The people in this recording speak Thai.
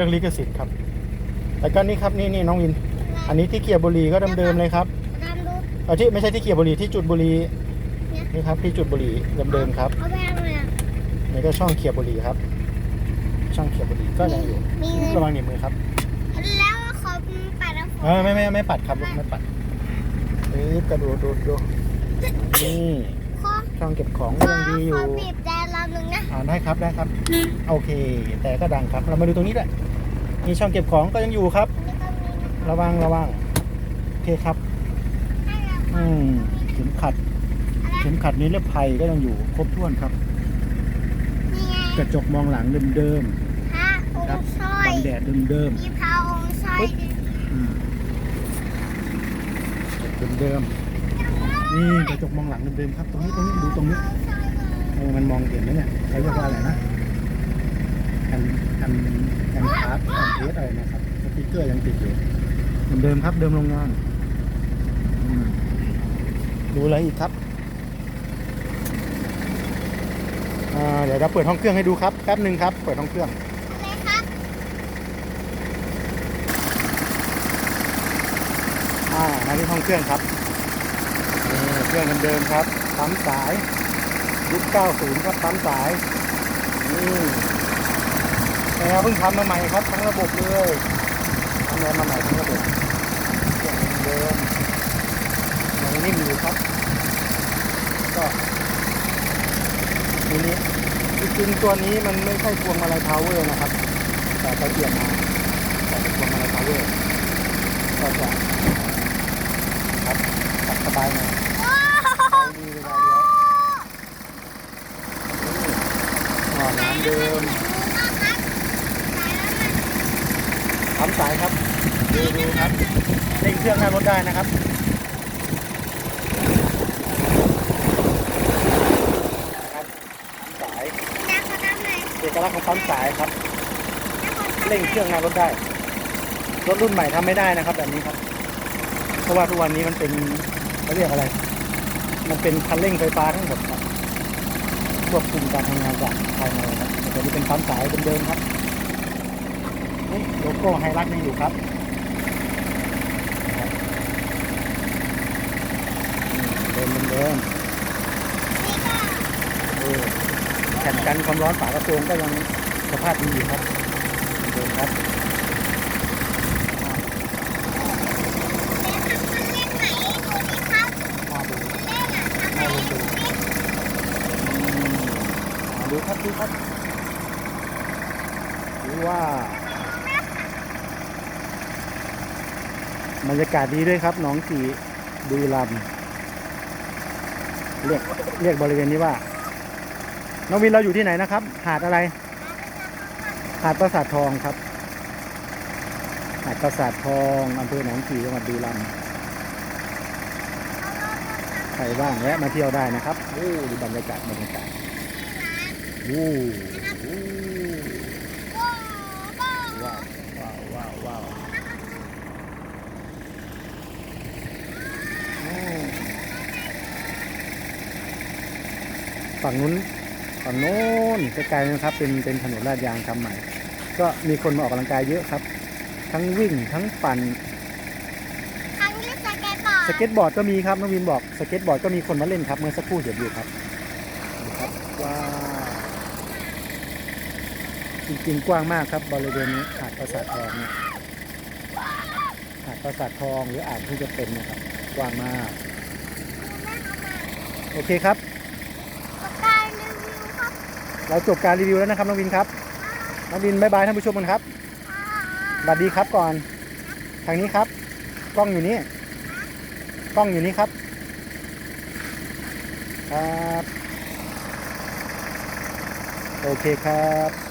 รื่องลิขสิทธิ์ครับ แล้วก็นี่ครับนี่นี่น้องวิน อันนี้ที่เกียร์บุหรีก็เดิมๆเลยครับดำดูเออที่ไม่ใช่ที่เกียร์บุหรีที่จุดบุหรีเนี่ยนี่ครับที่จุดบุหรีเดิมๆครับเอาไปเอาเลยอะนี่ก็ช่องเกียร์บุหรีครับ ช่องเกียร์บุหรีก็ยังอยู่มีเงินระวังหนีบมือครับ แล้วเขาปัดแล้วเออไม่ไม่ไม่ปัดครับลูกไม่ปัดเอ๊ะกระโดดโดดโดดนี่ขอช่องเก็บของขก็อยังดีอยู่ขอบีบแต่เราหนึ่งนะอ่าได้ครับได้ครับ โอเค แต่ก็ดังครับ เรามาดูตรงนี้ด้วย มีช่องเก็บของก็ยังอยู่ครับนี่ก็มีนะระวังระวังโอเคครับให้เราอืมเข็มขัด เข็มขัดนิรภัยก็ยังอยู่ครบถ้วนครับนี่ไงกระจกมองหลังเดิมพระองๆครับค์สร้อบัยงแดดเดิมมีพระองค์สร้อยๆอืมเดิมๆนี่กระจกมองหลังเดิมๆครับ ตรงนี้ตรงนี้ดูตรงนี้ เออมันมองเห็นไหมเนี่ยใช้เรียกว่าอะไรนะ แอนแอนแอนพาร์ตแอนเทสอะไรนะครับสติ๊กเกอร์ยังติดอยู่เหมือนเดิมครับเดิมโรงงานอืมดูอะไรอีกครับอ่าเดี๋ยวเราเปิดห้องเครื่องให้ดูครับแป๊บหนึ่งครับ เปิดห้องเครื่อง เลยครับอ่ามาที่ห้องเครื่องครับนี่เครื่องเดิมๆครับปั๊มสายยุค90 ครับปั๊มสายนี่ นะครับเพิ่งทำมาใหม่ครับทั้งระบบเลยทำอะไรมาใหม่ทั้งระบบเครื่องเดิมยังนิ่มอยู่ครับ ก็ทีนี้จริงๆตัวนี้มันไม่ใช่พวงมาลัยพาวเวอร์นะครับ แต่ไปเปลี่ยนมาแต่เป็นพวงมาลัยพาวเวอร์ก็จะครับขับสบายหน่อยดีเลยวนี่อ่อน้ำเดิม ปั๊มสายครับดูดูครับเร่งเครื่องหน้ารถได้นะครับครับสายเอกลักษณ์ของปั๊มสายครับเร่งเครื่องหน้ารถได้รถรุ่นใหม่ทำไม่ได้นะครับ แบบนี้ครับ เพราะว่าทุกวันนี้มันเป็นเขาเรียกอะไร มันเป็นคันเร่งไฟฟ้าทั้งหมดครับควบคุมการทำงานจากภายในครับแต่ตัวนี้เป็นปั๊มสายเดิมๆครับ โลโก้ไฮรักยังอยู่ครับครับนี่เดิมเดิมๆเออแผ่นกันความร้อนฝากระโปรงก็ยังสภาพดีอยู่ครับเดิมครับมาดูมาลงดูอืมอ่าดูครับดูครับดูว่า บรรยากาศดีด้วยครับหน้องสีบุรีรัมเรียกเรียกบริเวณนี้ว่า น้องวินเราอยู่ที่ไหนนะครับ หาดอะไร หาดปราสาททองครับ หาดปราสาททองอำเภอหนองกี่จังหวัดบุรีรัมย์ใครว่างแวะมาเที่ยวได้นะครับโอ้ดูบรรยากาศบรรยากาศโอ้โอ้ว้าวว้าวว้าวว้าวโอ้ ฝั่งนู้นฝั่งโน้นไกลๆนะครับ เป็นเป็นถนนลาดยางทำใหม่ ก็มีคนมาออกกำลังกายเยอะครับ ทั้งวิ่งทั้งปั่นสเก็ตบอร์ดก็มีครับน้องวินบอกสเก็ตบอร์ดก็มีคนมาเล่นครับเมื่อสักครู่เห็นอยู่ครับดูครับว้าวจริงๆกว้างมากครับบริเวณนี้หาดปราสาททองเนี่ยหาดปราสาททองหรืออ่างที่จะเป็นนะครับกว้างมากโอเคครับ เราจบการรีวิวแล้วนะครับน้องวินครับน้องวินบายบายท่านผู้ชมกันครับสวัสดีครับก่อน ทางนี้ครับ กล้องอยู่นี่ กล้องอยู่นี่ครับครับโอเคครับ